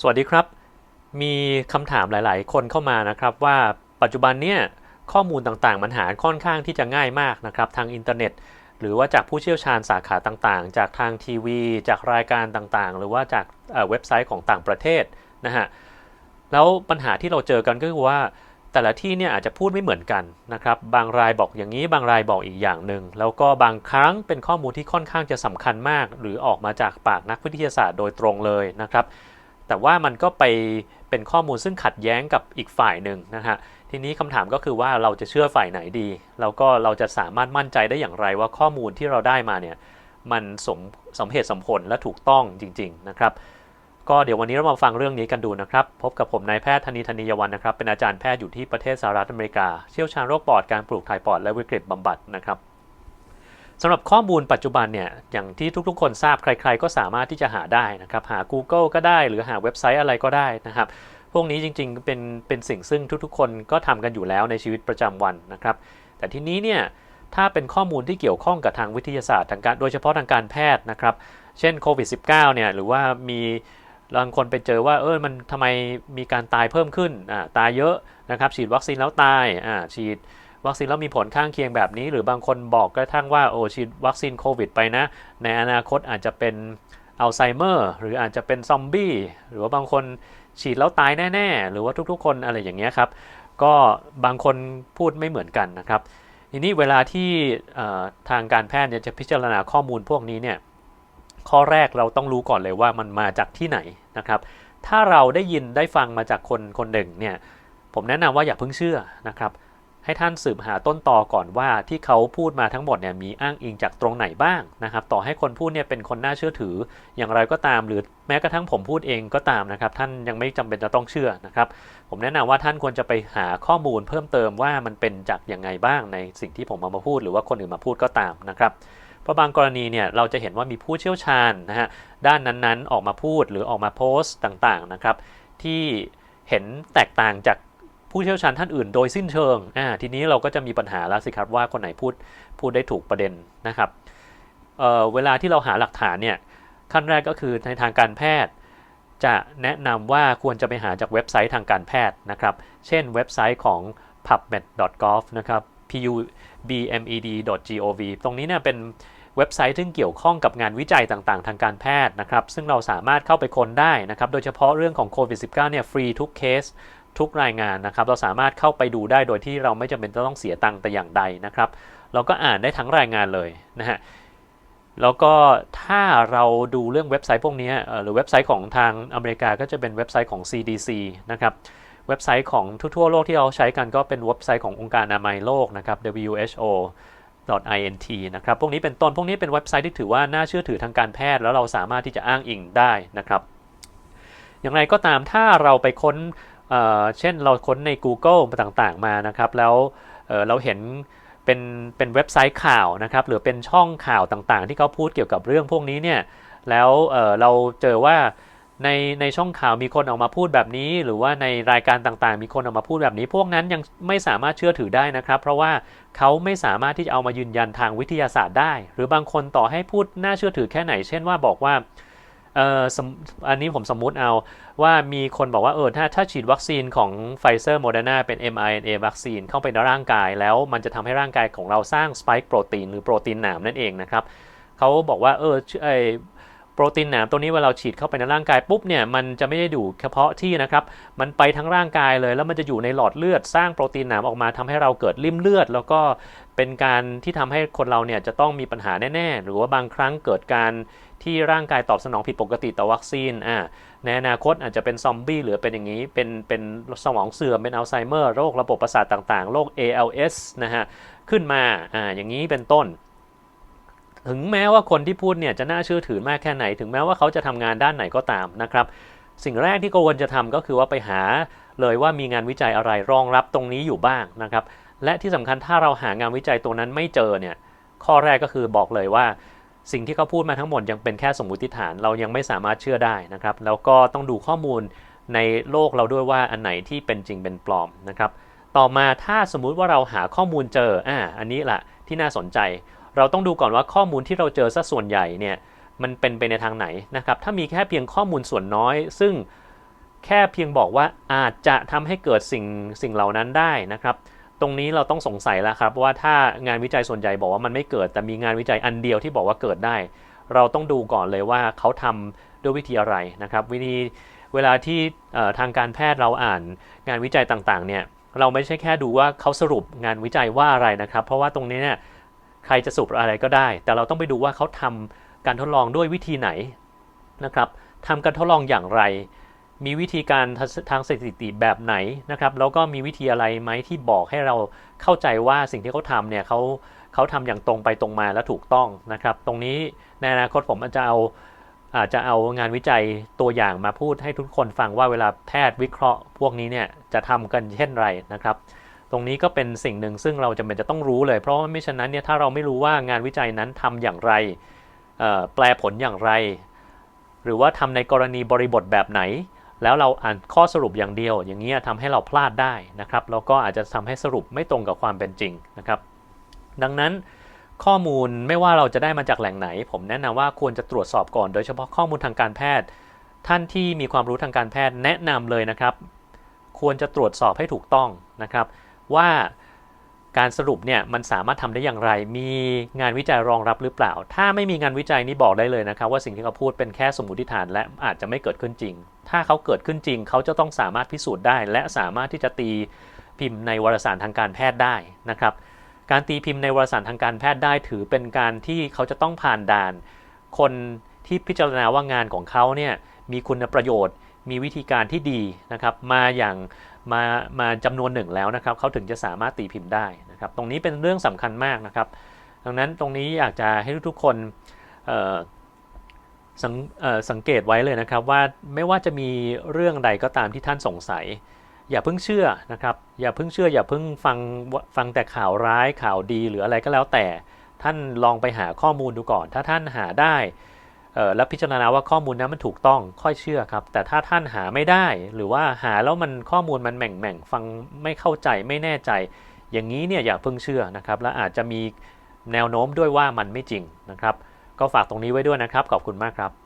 สวัสดีครับ มีคำถามหลาย ๆ คนเข้ามานะครับว่าปัจจุบันเนี่ยข้อมูลต่างๆ มันหาค่อนข้างที่จะง่ายมากนะครับทางอินเทอร์เน็ต หรือว่าจากผู้เชี่ยวชาญสาขาต่างๆ จากทางทีวี จากรายการต่างๆ หรือว่าจากเอ่อเว็บไซต์ของต่างประเทศนะฮะแล้วปัญหาที่เราเจอกันก็คือว่าแต่ละที่เนี่ยอาจจะพูดไม่เหมือนกันนะครับบางรายบอกอย่างนี้บางรายบอกอีกอย่างหนึ่งแล้วก็บางครั้งเป็นข้อมูลที่ค่อนข้างจะสำคัญมาก หรือออกมาจากปากนักวิทยาศาสตร์โดยตรงเลยนะครับ แต่ว่ามันก็ไปเป็นข้อมูลซึ่งขัดแย้งกับอีกฝ่ายหนึ่งนะฮะทีนี้คำถามก็คือว่าเราจะเชื่อฝ่ายไหนดีแล้วก็เราจะสามารถมั่นใจได้อย่างไรว่าข้อมูลที่เราได้มาเนี่ยมันสมสมเหตุสมผลและถูกต้องจริง ๆ นะครับ ก็เดี๋ยววันนี้เรามาฟังเรื่องนี้กันดูนะครับ พบกับผมนายแพทย์ธนีธนียวันนะครับ เป็นอาจารย์แพทย์อยู่ที่ประเทศสหรัฐอเมริกา เชี่ยวชาญโรคปอดการปลูกถ่ายปอดและวิกฤตบำบัดนะครับ สำหรับข้อมูลปัจจุบันเนี่ยอย่างที่ทุกๆ คนทราบใคร ๆ ก็สามารถที่จะหาได้นะครับหา Google ก็ได้หรือหาเว็บไซต์อะไรก็ได้นะครับ พวกนี้จริงๆเป็นเป็นสิ่งซึ่งทุกๆ คนก็ทำกันอยู่แล้วในชีวิตประจำวันนะครับ แต่ทีนี้เนี่ยถ้าเป็นข้อมูลที่เกี่ยวข้องกับทางวิทยาศาสตร์ทางการโดยเฉพาะทางการแพทย์นะครับ เช่นโควิด -19 เนี่ยหรือว่ามีบางคนไปเจอว่าเออมันทำไมมีการตายเพิ่มขึ้นอ่าตายเยอะนะครับ ฉีดวัคซีนแล้วตายอ่าฉีด วัคซีนแล้วมีผลข้างเคียงแบบนี้ หรือบางคนบอกกระทั่งว่าโอ้ฉีดวัคซีนโควิดไปนะ ในอนาคตอาจจะเป็นอัลไซเมอร์หรืออาจจะเป็นซอมบี้หรือว่าบางคนฉีดแล้วตายแน่ๆ หรือว่าทุกๆ คนอะไรอย่างเงี้ยครับ ก็บางคนพูดไม่เหมือนกันนะครับทีนี้เวลาที่ทางการแพทย์เนี่ยจะพิจารณาข้อมูลพวกนี้เนี่ยข้อแรกเราต้องรู้ก่อนเลยว่ามันมาจากที่ไหนนะครับ ถ้าเราได้ยินได้ฟังมาจากคนคนหนึ่งเนี่ยผมแนะนำว่าอย่าเพิ่งเชื่อนะครับ ให้ท่านสืบหาต้นตอก่อนว่าที่เขาพูดมาทั้งหมดเนี่ยมีอ้างอิงจากตรงไหนบ้างนะครับ ต่อให้คนพูดเนี่ยเป็นคนน่าเชื่อถือ อย่างไรก็ตาม หรือแม้กระทั่งผมพูดเองก็ตามนะครับ ท่านยังไม่จำเป็นจะต้องเชื่อนะครับ ผมแนะนำว่าท่านควรจะไปหาข้อมูลเพิ่มเติมว่ามันเป็นจากยังไงบ้างในสิ่งที่ผมเอามาพูด หรือว่าคนอื่นมาพูดก็ตามนะครับเพราะบางกรณีเนี่ยเราจะเห็นว่ามีผู้เชี่ยวชาญนะฮะด้านนั้นๆออกมาพูดหรือออกมาโพสต์ต่างๆนะครับที่เห็นแตกต่างจาก ผู้เชี่ยวชาญท่านอื่นโดยสิ้นเชิงอ่าทีนี้เราก็จะมีปัญหาแล้วสิครับว่าคนไหนพูดพูดได้ถูกประเด็นนะครับเอ่อเวลาที่เราหาหลักฐานเนี่ยขั้นแรกก็คือในทางการแพทย์ จะแนะนำว่าควรจะไปหาจากเว็บไซต์ทางการแพทย์นะครับ เช่นเว็บไซต์ของ pubmed.gov นะครับ pubmed.gov ตรงนี้เนี่ยเป็นเว็บไซต์ที่เกี่ยวข้องกับงานวิจัยต่างๆ ทางการแพทย์นะครับ ซึ่งเราสามารถเข้าไปค้นได้นะครับ โดยเฉพาะเรื่องของโควิด -19 เนี่ยฟรีทุกเคส ทุกรายงานนะครับ เราสามารถเข้าไปดูได้โดยที่เราไม่จำเป็นจะต้องเสียตังค์แต่อย่างใดนะครับ เราก็อ่านได้ทั้งรายงานเลยนะฮะแล้วก็ถ้าเราดูเรื่องเว็บไซต์พวกนี้หรือเว็บไซต์ของทางอเมริกาก็จะเป็นเว็บไซต์ของ CDC นะครับเว็บไซต์ของทั่วโลกที่เราใช้กันก็เป็นเว็บไซต์ขององค์การอนามัยโลกนะครับ WHO .int นะครับ พวกนี้เป็นต้น พวกนี้เป็นเว็บไซต์ที่ถือว่าน่าเชื่อถือทางการแพทย์ แล้วเราสามารถที่จะอ้างอิงได้นะครับ อย่างไรก็ตามถ้าเราไปค้น เเช่นเราค้นใน Google ต่างๆมานะครับ แล้วเเราเห็นเป็นเป็นเว็บไซต์ข่าวนะครับหรือเป็นช่องข่าวต่างๆ ที่เขาพูดเกี่ยวกับเรื่องพวกนี้เนี่ยแล้วเเราเจอว่าในในช่องข่าวมีคนออกมาพูดแบบนี้ หรือว่าในรายการต่างๆ มีคนออกมาพูดแบบนี้ พวกนั้นยังไม่สามารถเชื่อถือได้นะครับ เพราะว่าเขาไม่สามารถที่จะเอามายืนยันทางวิทยาศาสตร์ได้ หรือบางคนต่อให้พูดน่าเชื่อถือแค่ไหน เช่นว่าบอกว่า เอออันนี้ผมสมมุติเอาว่ามีคนบอกว่าเออถ้าถ้าฉีดวัคซีนของไฟเซอร์โมเดอร์นาเป็น mRNA วัคซีนเข้าไปในร่างกาย แล้วมันจะทำให้ร่างกายของเราสร้างสไปค์โปรตีนหรือโปรตีนหนามนั่นเองนะครับเขาบอกว่าเออไอโปรตีนหนามตัวนี้เวลาเราฉีดเข้าไปในร่างกายปุ๊บเนี่ยมันจะไม่ได้อยู่เฉพาะที่นะครับ มันไปทั้งร่างกายเลย แล้วมันจะอยู่ในหลอดเลือดสร้างโปรตีนหนามออกมาทำให้เราเกิดริ่มเลือด แล้วก็เป็นการที่ทำให้คนเราเนี่ยจะต้องมีปัญหาแน่ ๆ หรือว่าบางครั้งเกิดการ ที่ร่างกายตอบสนองผิดปกติต่อวัคซีนอ่าในอนาคตอาจจะเป็นซอมบี้หรือเป็นอย่างนี้ เป็นเป็นสมองเสื่อม เป็นอัลไซเมอร์ โรคระบบประสาทต่างๆ โรค ALS นะฮะ ขึ้นมาอ่าอย่างนี้เป็นต้น ถึงแม้ว่าคนที่พูดเนี่ยจะน่าเชื่อถือมากแค่ไหน ถึงแม้ว่าเขาจะทำงานด้านไหนก็ตามนะครับสิ่งแรกที่ควรจะทำก็คือว่าไปหาเลยว่ามีงานวิจัยอะไรรองรับตรงนี้อยู่บ้างนะครับ และที่สำคัญถ้าเราหางานวิจัยตัวนั้นไม่เจอเนี่ยข้อแรกก็คือบอกเลยว่า สิ่งที่เขาพูดมาทั้งหมดยังเป็นแค่สมมติฐานเรายังไม่สามารถเชื่อได้นะครับ แล้วก็ต้องดูข้อมูลในโลกเราด้วยว่าอันไหนที่เป็นจริงเป็นปลอมนะครับ ต่อมาถ้าสมมุติว่าเราหาข้อมูลเจออ่าอันนี้แหละที่น่าสนใจ เราต้องดูก่อนว่าข้อมูลที่เราเจอซะส่วนใหญ่เนี่ยมันเป็นไปในทางไหนนะครับ ถ้ามีแค่เพียงข้อมูลส่วนน้อย ซึ่งแค่เพียงบอกว่าอาจจะทำให้เกิดสิ่งสิ่งเหล่านั้นได้นะครับ ตรงนี้เราต้องสงสัยแล้วครับว่าถ้างานวิจัยส่วนใหญ่บอกว่ามันไม่เกิด แต่มีงานวิจัยอันเดียวที่บอกว่าเกิดได้ เราต้องดูก่อนเลยว่าเขาทำด้วยวิธีอะไรนะครับ วิธีเวลาที่ทางการแพทย์เราอ่านงานวิจัยต่างๆเนี่ยเราไม่ใช่แค่ดูว่าเขาสรุปงานวิจัยว่าอะไรนะครับ เพราะว่าตรงนี้เนี่ยใครจะสรุปอะไรก็ได้ แต่เราต้องไปดูว่าเขาทำการทดลองด้วยวิธีไหนนะครับทำการทดลองอย่างไร มีวิธีการทางสถิติแบบไหนนะครับ แล้วก็มีวิธีอะไรไหมที่บอกให้เราเข้าใจว่าสิ่งที่เขาทำเนี่ยเขาเขาทำอย่างตรงไปตรงมาและถูกต้องนะครับ ตรงนี้ในอนาคตผมอาจจะเอาอาจจะเอางานวิจัยตัวอย่างมาพูดให้ทุกคนฟังว่าเวลาแพทย์วิเคราะห์ พวกนี้เนี่ยจะทำกันเช่นไรนะครับ ตรงนี้ก็เป็นสิ่งหนึ่งซึ่งเราจำเป็นจะต้องรู้เลย เพราะว่าไม่ฉะนั้นเนี่ยถ้าเราไม่รู้ว่างานวิจัยนั้นทำอย่างไรแปลผลอย่างไร หรือว่าทำในกรณีบริบทแบบไหน แล้วเราอ่านข้อสรุปอย่างเดียว อย่างนี้ทำให้เราพลาดได้นะครับแล้วก็อาจจะทำให้สรุปไม่ตรงกับความเป็นจริงนะครับ ดังนั้นข้อมูลไม่ว่าเราจะได้มาจากแหล่งไหน ผมแนะนำว่าควรจะตรวจสอบก่อน โดยเฉพาะข้อมูลทางการแพทย์ ท่านที่มีความรู้ทางการแพทย์แนะนำเลยนะครับ ควรจะตรวจสอบให้ถูกต้องนะครับ ว่า การสรุปเนี่ยมันสามารถทำได้อย่างไร มีงานวิจัยรองรับหรือเปล่า ถ้าไม่มีงานวิจัยนี้บอกได้เลยนะครับว่าสิ่งที่เขาพูดเป็นแค่สมมติฐาน และอาจจะไม่เกิดขึ้นจริง ถ้าเขาเกิดขึ้นจริง เขาจะต้องสามารถพิสูจน์ได้ และสามารถที่จะตีพิมพ์ในวารสารทางการแพทย์ได้นะครับ การตีพิมพ์ในวารสารทางการแพทย์ได้ ถือเป็นการที่เขาจะต้องผ่านด่าน คนที่พิจารณาว่างานของเขาเนี่ยมีคุณประโยชน์ มีวิธีการที่ดีนะครับมาอย่างมามาจำนวนหนึ่งแล้วนะครับเขาถึงจะสามารถตีพิมพ์ได้นะครับ ตรงนี้เป็นเรื่องสำคัญมากนะครับ ดังนั้นตรงนี้อยากจะให้ทุกๆคนสังเอ่อสังเกตไว้เลยนะครับว่าไม่ว่าจะมีเรื่องใดก็ตามที่ท่านสงสัย อย่าเพิ่งเชื่อนะครับอย่าเพิ่งเชื่อ อย่าเพิ่งฟังฟังแต่ข่าวร้ายข่าวดีหรืออะไรก็แล้วแต่ท่านลองไปหาข้อมูลดูก่อน ถ้าท่านหาได้ แล้วพิจารณาว่าข้อมูลนั้นมันถูกต้องค่อยเชื่อครับ แต่ถ้าท่านหาไม่ได้ หรือว่าหาแล้วมันข้อมูลมันแหม่งแม่งฟังไม่เข้าใจไม่แน่ใจ อย่างนี้เนี่ยอย่าเพิ่งเชื่อนะครับ และอาจจะมีแนวโน้มด้วยว่ามันไม่จริงนะครับ ก็ฝากตรงนี้ไว้ด้วยนะครับ ขอบคุณมากครับ